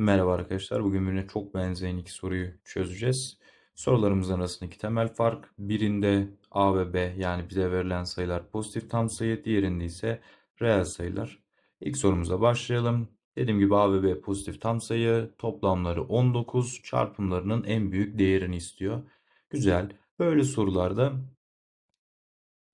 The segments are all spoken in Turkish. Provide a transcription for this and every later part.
Merhaba arkadaşlar. Bugün birbirine çok benzeyen iki soruyu çözeceğiz. Sorularımız arasındaki temel fark birinde A ve B yani bize verilen sayılar pozitif tam sayı, diğerinde ise reel sayılar. İlk sorumuza başlayalım. Dediğim gibi A ve B pozitif tam sayı, toplamları 19, çarpımlarının en büyük değerini istiyor. Güzel. Böyle sorularda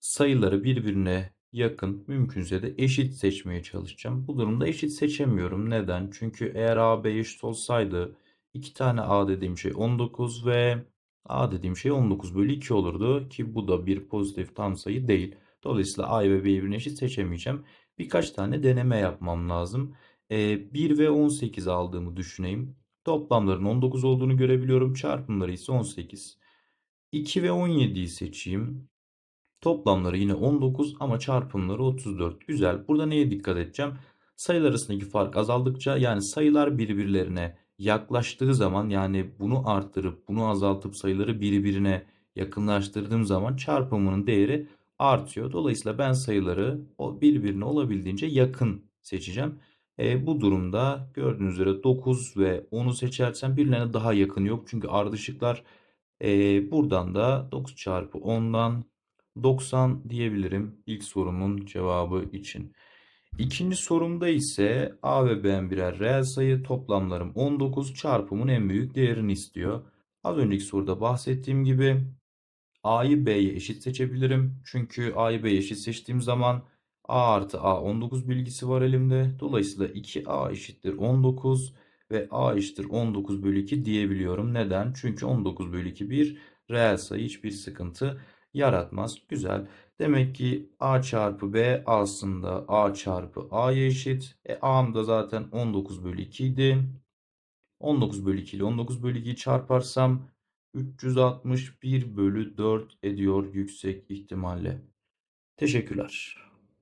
sayıları birbirine yakın, mümkünse de eşit seçmeye çalışacağım. Bu durumda eşit seçemiyorum. Neden? Çünkü eğer A, B eşit olsaydı iki tane A dediğim şey 19 ve A dediğim şey 19 bölü 2 olurdu ki bu da bir pozitif tam sayı değil. Dolayısıyla A ve B'yi birbirine eşit seçemeyeceğim. Birkaç tane deneme yapmam lazım. Ee, 1 ve 18 aldığımı düşüneyim. Toplamların 19 olduğunu görebiliyorum. Çarpımları ise 18. 2 ve 17'yi seçeyim. Toplamları yine 19 ama çarpımları 34. Güzel. Burada neye dikkat edeceğim? Sayılar arasındaki fark azaldıkça yani sayılar birbirlerine yaklaştığı zaman yani bunu arttırıp bunu azaltıp sayıları birbirine yakınlaştırdığım zaman çarpımının değeri artıyor. Dolayısıyla ben sayıları birbirine olabildiğince yakın seçeceğim. E, bu durumda gördüğünüz üzere 9 ve 10'u seçersem birbirlerine daha yakın yok. Çünkü ardışıklar e, buradan da 9 çarpı 10'dan 90 diyebilirim ilk sorumun cevabı için. İkinci sorumda ise A ve B birer reel sayı toplamlarım 19 çarpımın en büyük değerini istiyor. Az önceki soruda bahsettiğim gibi A'yı B'ye eşit seçebilirim. Çünkü A'yı B'ye eşit seçtiğim zaman A artı A 19 bilgisi var elimde. Dolayısıyla 2A eşittir 19 ve A eşittir 19 bölü 2 diyebiliyorum. Neden? Çünkü 19 bölü 2 bir reel sayı hiçbir sıkıntı yaratmaz. Güzel. Demek ki A çarpı B aslında A çarpı A'ya eşit. E, A'm da zaten 19 bölü 2 idi. 19 bölü 2 ile 19 bölü 2'yi çarparsam 361 bölü 4 ediyor yüksek ihtimalle. Teşekkürler.